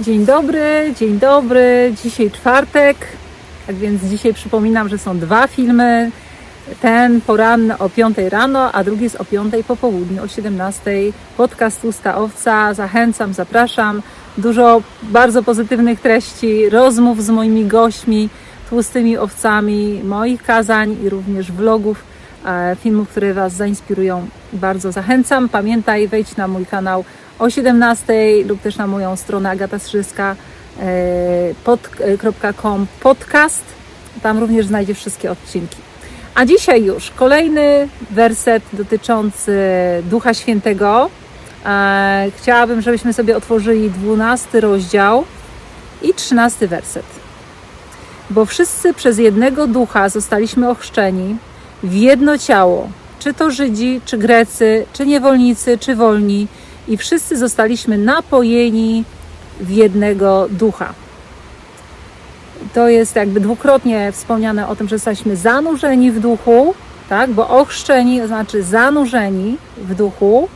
Dzień dobry, dzień dobry. Dzisiaj czwartek, tak więc dzisiaj przypominam, że są dwa filmy. Ten poranny o 5 rano, a drugi jest o 5 po południu, o 17. Podcast Usta Owca. Zachęcam, zapraszam. Dużo bardzo pozytywnych treści, rozmów z moimi gośćmi, tłustymi owcami, moich kazań i również vlogów, e, filmów, które Was zainspirują. Bardzo zachęcam. Pamiętaj, wejdź na mój kanał o 17 lub też na moją stronę agatasrzyska.com podcast. Tam również znajdziesz wszystkie odcinki. A dzisiaj już kolejny werset dotyczący Ducha Świętego. E, Chciałabym, żebyśmy sobie otworzyli 12 rozdział i 13 werset. Bo wszyscy przez jednego ducha zostaliśmy ochrzczeni w jedno ciało, czy to Żydzi, czy Grecy, czy niewolnicy, czy wolni, i wszyscy zostaliśmy napojeni w jednego ducha. To jest jakby dwukrotnie wspomniane o tym, że jesteśmy zanurzeni w duchu, tak? bo ochrzczeni znaczy zanurzeni w duchu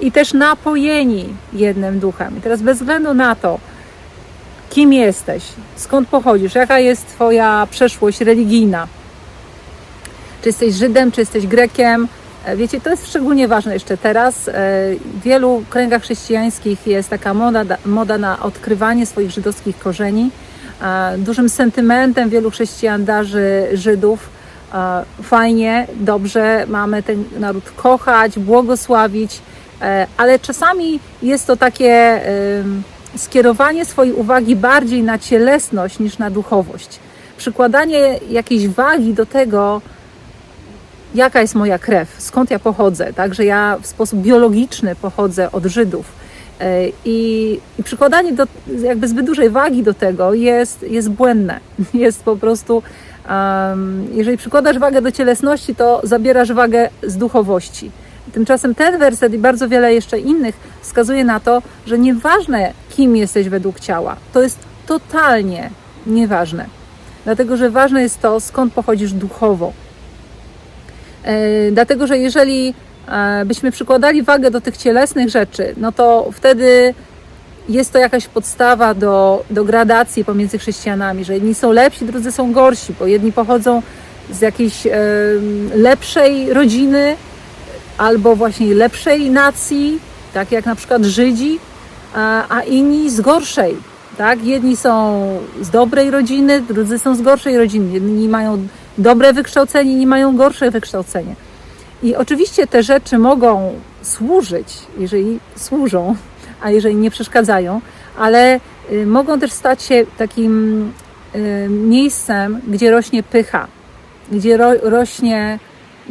i też napojeni jednym duchem. I teraz bez względu na to, kim jesteś, skąd pochodzisz, jaka jest Twoja przeszłość religijna, czy jesteś Żydem, czy jesteś Grekiem, Wiecie, to jest szczególnie ważne jeszcze teraz. E, W wielu kręgach chrześcijańskich jest taka moda, moda na odkrywanie swoich żydowskich korzeni. E, Dużym sentymentem wielu chrześcijan darzy Żydów. E, Fajnie, dobrze, mamy ten naród kochać, błogosławić, e, ale czasami jest to takie skierowanie swojej uwagi bardziej na cielesność niż na duchowość. Przykładanie jakiejś wagi do tego, jaka jest moja krew, skąd ja pochodzę, tak, że ja w sposób biologiczny pochodzę od Żydów. E, I, i przykładanie do, jakby zbyt dużej wagi do tego jest, jest błędne. Jest po prostu, um, jeżeli przykładasz wagę do cielesności, to zabierasz wagę z duchowości. Tymczasem ten werset i bardzo wiele jeszcze innych wskazuje na to, że nieważne kim jesteś według ciała, to jest totalnie nieważne. Dlatego, że ważne jest to, skąd pochodzisz duchowo. E, Dlatego, że jeżeli e, byśmy przykładali wagę do tych cielesnych rzeczy, no to wtedy jest to jakaś podstawa do, do gradacji pomiędzy chrześcijanami, że jedni są lepsi, drudzy są gorsi, bo jedni pochodzą z jakiejś e, lepszej rodziny albo właśnie lepszej nacji, tak jak na przykład Żydzi, a, inni z gorszej. Tak? Jedni są z dobrej rodziny, drudzy są z gorszej rodziny. Jedni mają dobre wykształcenie, inni mają gorsze wykształcenie. I oczywiście te rzeczy mogą służyć, jeżeli służą, a jeżeli nie przeszkadzają, ale y, mogą też stać się takim y, miejscem, gdzie rośnie pycha, gdzie ro, rośnie,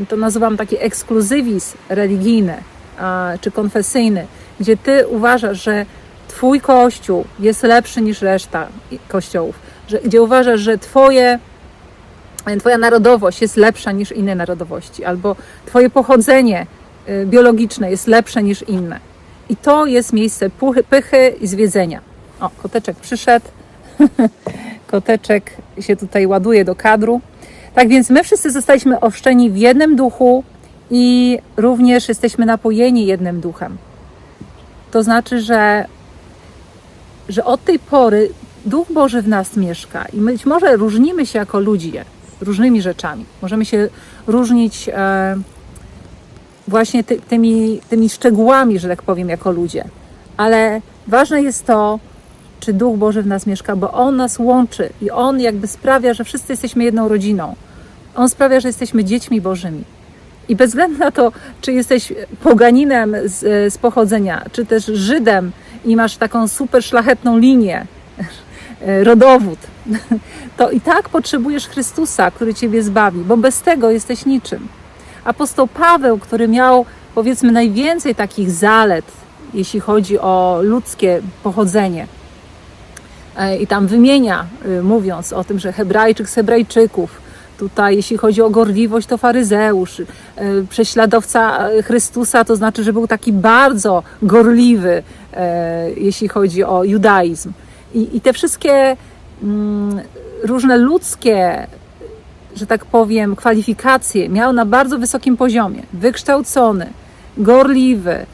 to nazywam taki ekskluzywizm religijny a, czy konfesyjny, gdzie ty uważasz, że twój kościół jest lepszy niż reszta kościołów, że, gdzie uważasz, że twoje Twoja narodowość jest lepsza niż inne narodowości, albo Twoje pochodzenie y, biologiczne jest lepsze niż inne. I to jest miejsce puchy, pychy i zwiedzenia. O, koteczek przyszedł. koteczek się tutaj ładuje do kadru. Tak więc my wszyscy zostaliśmy oszczeni w jednym duchu i również jesteśmy napojeni jednym duchem. To znaczy, że, że od tej pory Duch Boży w nas mieszka i być może różnimy się jako ludzie różnymi rzeczami. Możemy się różnić e, właśnie ty, tymi, tymi szczegółami, że tak powiem, jako ludzie. Ale ważne jest to, czy Duch Boży w nas mieszka, bo On nas łączy i On jakby sprawia, że wszyscy jesteśmy jedną rodziną. On sprawia, że jesteśmy dziećmi Bożymi. I bez względu na to, czy jesteś poganinem z, z pochodzenia, czy też Żydem i masz taką super szlachetną linię, rodowód, to i tak potrzebujesz Chrystusa, który Ciebie zbawi, bo bez tego jesteś niczym. Apostoł Paweł, który miał powiedzmy najwięcej takich zalet, jeśli chodzi o ludzkie pochodzenie, e, i tam wymienia, y, mówiąc o tym, że Hebrajczyk z Hebrajczyków, tutaj jeśli chodzi o gorliwość, to faryzeusz, prześladowca Chrystusa, to znaczy, że był taki bardzo gorliwy, e, jeśli chodzi o judaizm. I, i te wszystkie mm, różne ludzkie, że tak powiem, kwalifikacje miał na bardzo wysokim poziomie. Wykształcony, gorliwy,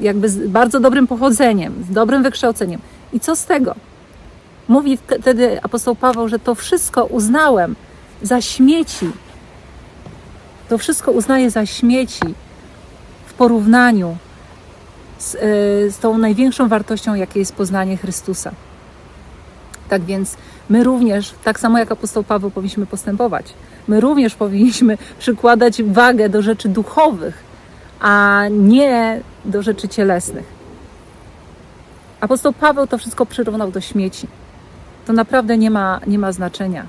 jakby z bardzo dobrym pochodzeniem, z dobrym wykształceniem. I co z tego? Mówi wtedy apostoł Paweł, że to wszystko uznałem za śmieci. To wszystko uznaję za śmieci w porównaniu z, e, z tą największą wartością, jakiej jest poznanie Chrystusa. Tak więc my również, tak samo jak apostoł Paweł, powinniśmy postępować. My również powinniśmy przykładać wagę do rzeczy duchowych, a nie do rzeczy cielesnych. Apostoł Paweł to wszystko przyrównał do śmieci. To naprawdę nie ma, nie ma znaczenia.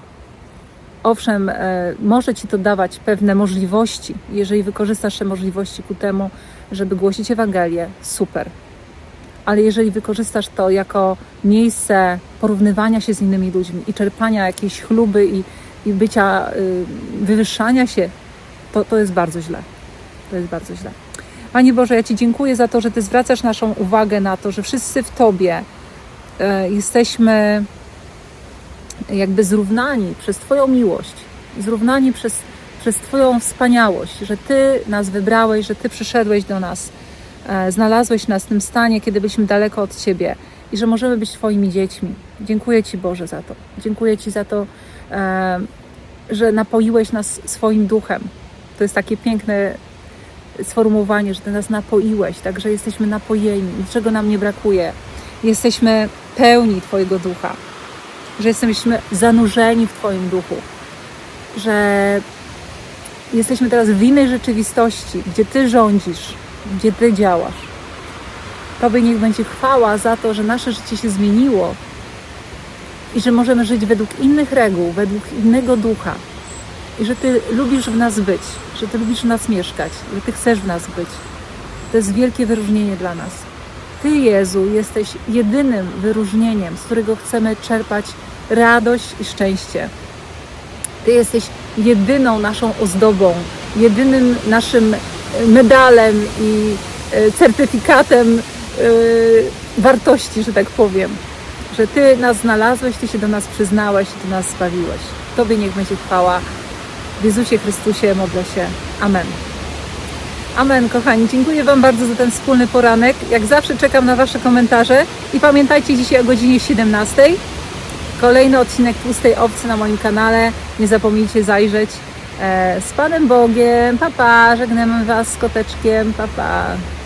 Owszem, e, może ci to dawać pewne możliwości. Jeżeli wykorzystasz te możliwości ku temu, żeby głosić Ewangelię, super. Ale jeżeli wykorzystasz to jako miejsce porównywania się z innymi ludźmi i czerpania jakiejś chluby i, i bycia, y, wywyższania się, to, to jest bardzo źle. To jest bardzo źle. Panie Boże, ja Ci dziękuję za to, że Ty zwracasz naszą uwagę na to, że wszyscy w Tobie e, jesteśmy jakby zrównani przez Twoją miłość, zrównani przez, przez Twoją wspaniałość, że Ty nas wybrałeś, że Ty przyszedłeś do nas, e, znalazłeś nas w tym stanie, kiedy byliśmy daleko od Ciebie i że możemy być Twoimi dziećmi. Dziękuję Ci Boże za to. Dziękuję Ci za to, e, że napoiłeś nas swoim duchem. To jest takie piękne sformułowanie, że Ty nas napoiłeś, także jesteśmy napojeni, niczego nam nie brakuje. Jesteśmy pełni Twojego ducha, że jesteśmy zanurzeni w Twoim duchu, że jesteśmy teraz w innej rzeczywistości, gdzie Ty rządzisz, gdzie Ty działasz. Tobie niech będzie chwała za to, że nasze życie się zmieniło i że możemy żyć według innych reguł, według innego ducha. I że Ty lubisz w nas być, że Ty lubisz w nas mieszkać, że Ty chcesz w nas być. To jest wielkie wyróżnienie dla nas. Ty, Jezu, jesteś jedynym wyróżnieniem, z którego chcemy czerpać radość i szczęście. Ty jesteś jedyną naszą ozdobą, jedynym naszym medalem i e, certyfikatem e, wartości, że tak powiem. Że Ty nas znalazłeś, Ty się do nas przyznałeś Ty nas zbawiłeś. Tobie niech będzie chwała. W Jezusie Chrystusie modlę się. Amen. Amen, kochani. Dziękuję Wam bardzo za ten wspólny poranek. Jak zawsze czekam na Wasze komentarze i pamiętajcie dzisiaj o godzinie 17. Kolejny odcinek Tłustej Owcy na moim kanale. Nie zapomnijcie zajrzeć. E, Z Panem Bogiem. Papa. Pa. Żegnamy Was z koteczkiem. Papa. Pa.